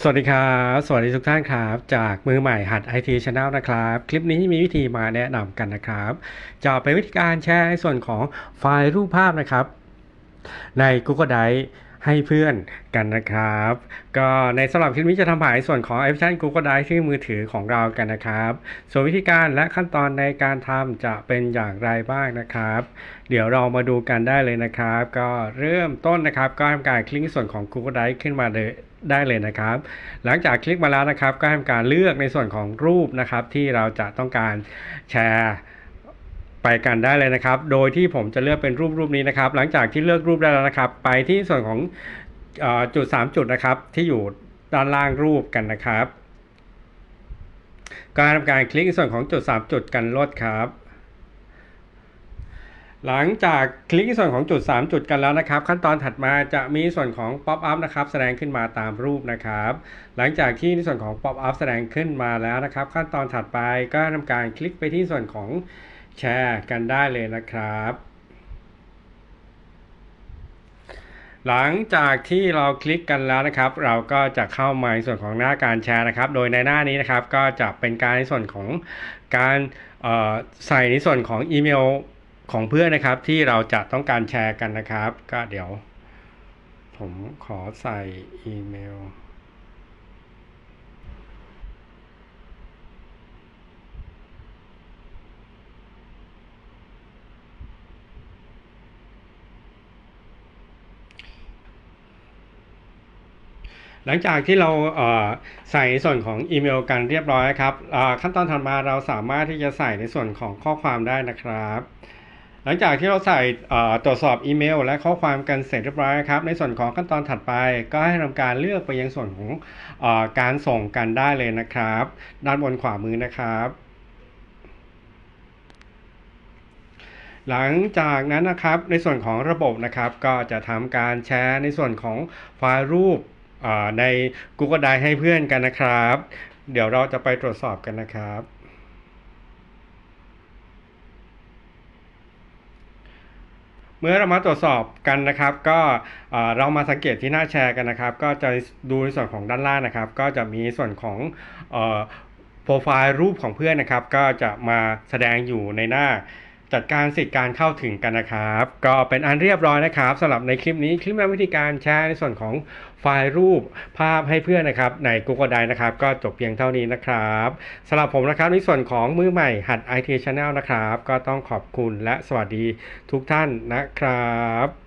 สวัสดีครับ สวัสดีทุกท่านครับ จากมือใหม่หัด IT Channel นะครับ คลิปนี้มีวิธีมาแนะนำกันนะครับ จะเป็นวิธีการแชร์ในส่วนของไฟล์รูปภาพนะครับ ใน Google Drive ให้เพื่อนกันนะครับ ก็ในสำหรับคลิปนี้จะทำผ่านส่วนของแอปพลิเคชัน Google Drive ที่มือถือของเรากันนะครับ ส่วนวิธีการและขั้นตอนในการทำจะเป็นอย่างไรบ้างนะครับ เดี๋ยวเรามาดูกันได้เลยนะครับ ก็เริ่มต้นนะครับ ก็ทำการคลิกส่วนของ Google Drive ขึ้นมาเลย ได้เลยนะครับ หลังจากคลิกมาแล้วนะครับ ก็ทำการเลือกในส่วนของรูปนะครับ ที่เราจะต้องการแชร์ไปกันได้เลยนะครับ โดยที่ผมจะเลือกเป็นรูปรูปนี้นะครับ หลังจากที่เลือกรูปได้แล้วนะครับ ไปที่ส่วนของอจุด 3 จุดนะครับ ที่อยู่ด้านล่างรูปกันนะครับ การทำการคลิกในส่วนของจุด 3 จุดกันลดครับ หลังจากคลิกในส่วนของจุด 3 จุดกันแล้วนะครับ ขั้นตอนถัดมาจะมีส่วนของ Pop up นะครับแสดงขึ้นมาตามรูปนะครับ หลังจากที่ในส่วนของ Pop up แสดงขึ้นมาแล้วนะครับ ขั้นตอนถัดไปก็ทำการคลิกไปที่ส่วนของแชร์กันได้เลยนะครับหลังจากที่เราคลิกกันแล้วนะครับ เราก็จะเข้ามาในส่วนของหน้าการแชร์นะครับ โดยในหน้านี้นะครับก็จะเป็นการในส่วนของการใส่ในส่วนของอีเมล ของเพื่อนนะครับที่เราจะต้องการแชร์กันนะครับ ก็เดี๋ยว ผมขอใส่อีเมล หลังจากที่เราใส่ส่วนของอีเมลกันเรียบร้อยครับขั้นตอนถัดมาเราสามารถที่จะใส่ในส่วนของข้อความได้นะครับ หลังจากที่เราใส่ตรวจสอบอีเมล และข้อความกันเสร็จเรียบร้อยครับ ในส่วนของขั้นตอนถัดไป ก็ให้ทำการเลือกไปยังส่วนของอการส่งกันได้เลยนะครับ ด้านบนขวามือนะครับหลังจากนั้นนะครับในส่วนของระบบนะครับ ก็จะทำการแชร์ในส่วนของไฟล์รูปใน Google Drive ให้เพื่อนกันนะครับ เดี๋ยวเราจะไปตรวจสอบกันนะครับ มื่อเรามาตรวจสอบกันนะครับ ก็เรามาสังเกตที่หน้าแชร์กันนะครับ ก็จะดูในส่วนของด้านล่างนะครับ ก็จะมีส่วนของโปรไฟล์รูปของเพื่อนนะครับ ก็จะมาแสดงอยู่ในหน้า จัดการสิทธิ์การเข้าถึงกันนะครับ ก็เป็นอันเรียบร้อยนะครับสำหรับในคลิปนี้คลิปแนะวิธีการแชร์ในส่วนของไฟล์รูปภาพให้เพื่อนนะครับใน Google Drive นะครับ ก็จบเพียงเท่านี้นะครับสำหรับผมนะครับในส่วนของมือใหม่หัด IT Channel นะครับ ก็ต้องขอบคุณและสวัสดีทุกท่านนะครับ